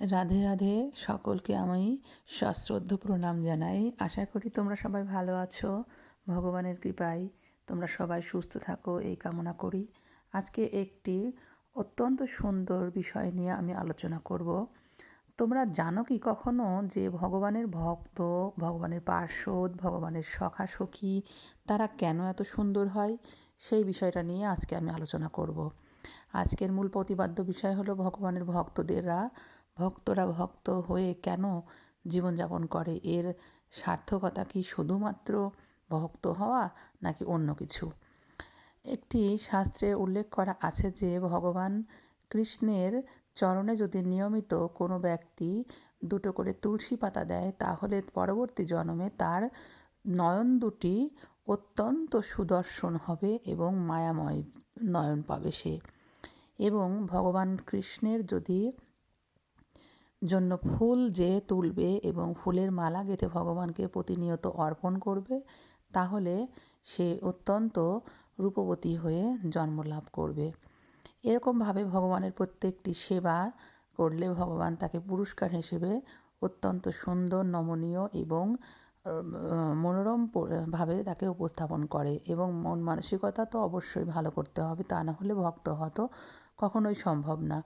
রাধে রাধে সকলকে আমি সশ্রদ্ধ প্রণাম জানাই। আশা করি তোমরা সবাই ভালো আছো। ভগবানের কৃপায় তোমরা সবাই সুস্থ থাকো, এই কামনা করি। আজকে একটি অত্যন্ত সুন্দর বিষয় নিয়ে আমি আলোচনা করব। তোমরা জানো কি কখনো যে ভগবানের ভক্ত, ভগবানের পার্শ্বদ, ভগবানের সখা সখী তারা কেন এত সুন্দর হয়? সেই বিষয়টা নিয়ে আজকে আমি আলোচনা করব। আজকের মূল প্রতিপাদ্য বিষয় হলো ভগবানের ভক্তদেররা ভক্তরা ভক্ত হয়ে কেন জীবনযাপন করে? এর সার্থকতা কি শুধুমাত্র ভক্ত হওয়া নাকি অন্য কিছু? একটি শাস্ত্রে উল্লেখ করা আছে যে, ভগবান কৃষ্ণের চরণে যদি নিয়মিত কোনো ব্যক্তি দুটো করে তুলসী পাতা দেয়, তাহলে পরবর্তী জন্মে তার নয়ন দুটি অত্যন্ত সুদর্শন হবে এবং মায়াময় নয়ন পাবে সে। এবং ভগবান কৃষ্ণের যদি জন্য ফুল যে তুলবে এবং ফুলের মালা গেঁথে ভগবানকে প্রতিনিয়ত অর্পণ করবে, তাহলে সে অত্যন্ত রূপবতী হয়ে জন্ম লাভ করবে। এরকমভাবে ভগবানের প্রত্যেকটি সেবা করলে ভগবান তাকে পুরস্কার হিসেবে অত্যন্ত সুন্দর, নমনীয় এবং মনোরম ভাবে তাকে উপস্থাপন করে এবং মন মানসিকতা তো অবশ্যই ভালো করতে হবে, তা না হলে ভক্ত হওয়া তো কখনোই সম্ভব না।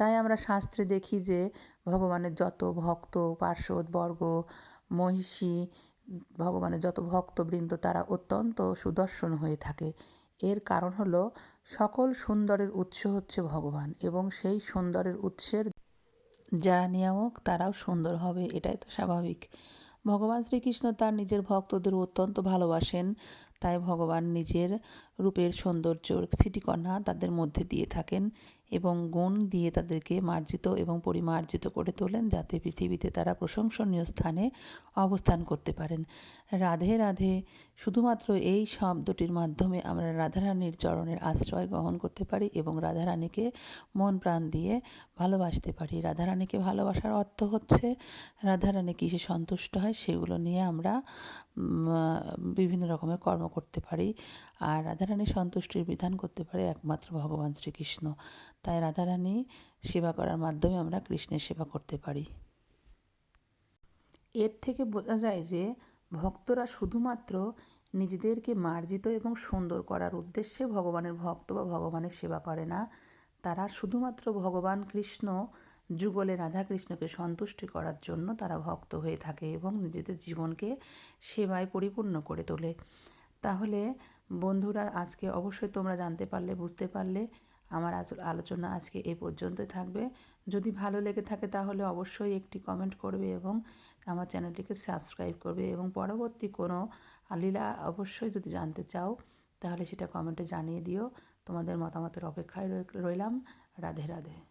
তাই আমরা শাস্ত্রে দেখি যে ভগবানের যত ভক্ত, পার্শ্বদ, বর্গ, মহিষী, ভগবানের যত ভক্তবৃন্দ তারা অত্যন্ত সুদর্শন হয়ে থাকে। এর কারণ হলো সকল সুন্দরের উৎস হচ্ছে ভগবান এবং সেই সুন্দরের উৎসের যারা নিয়ামক তারাও সুন্দর হবে, এটাই তো স্বাভাবিক। ভগবান শ্রীকৃষ্ণ তার নিজের ভক্তদের অত্যন্ত ভালোবাসেন। তাই ভগবান নিজের রূপের সৌন্দর্য স্মৃতিকণা তাদের মধ্যে দিয়ে থাকেন এবং গুণ দিয়ে তাদেরকে মার্জিত এবং পরিমার্জিত করে তোলেন যাতে পৃথিবীতে তারা প্রশংসনীয় স্থানে অবস্থান করতে পারেন। রাধে রাধে। শুধুমাত্র এই শব্দটির মাধ্যমে আমরা রাধারানীর চরণের আশ্রয় গ্রহণ করতে পারি এবং রাধারানীকে মন প্রাণ দিয়ে ভালোবাসতে পারি। রাধারানীকে ভালোবাসার অর্থ হচ্ছে রাধারানী কিসে সন্তুষ্ট হয় সেগুলো নিয়ে আমরা বিভিন্ন রকমের কর্ম করতে পারি। আর রাধারানী সন্তুষ্টির বিধান করতে পারে একমাত্র ভগবান শ্রীকৃষ্ণ। তাই রাধারানী সেবা করার মাধ্যমে আমরা কৃষ্ণের সেবা করতে পারি। এর থেকে বোঝা যায় যে, ভক্তরা শুধুমাত্র নিজেদেরকে মার্জিত এবং সুন্দর করার উদ্দেশ্যে ভগবানের ভক্ত বা ভগবানের সেবা করে না। তারা শুধুমাত্র ভগবান কৃষ্ণ যুগলে রাধাকৃষ্ণকে সন্তুষ্টি করার জন্য তারা ভক্ত হয়ে থাকে এবং নিজেদের জীবনকে সেবায় পরিপূর্ণ করে তোলে। তাহলে বন্ধুরা, আজকে অবশ্যই তোমরা জানতে পারলে, বুঝতে পারলে আমার আলোচনা আজকে এ পর্যন্তই থাকবে। যদি ভালো লেগে থাকে তাহলে অবশ্যই একটি কমেন্ট করবে এবং আমার চ্যানেলটিকে সাবস্ক্রাইব করবে এবং পরবর্তী কোনো লীলা অবশ্যই যদি জানতে চাও, তাহলে সেটা কমেন্টে জানিয়ে দিও। তোমাদের মতামতের অপেক্ষায় রইলাম। রাধে রাধে।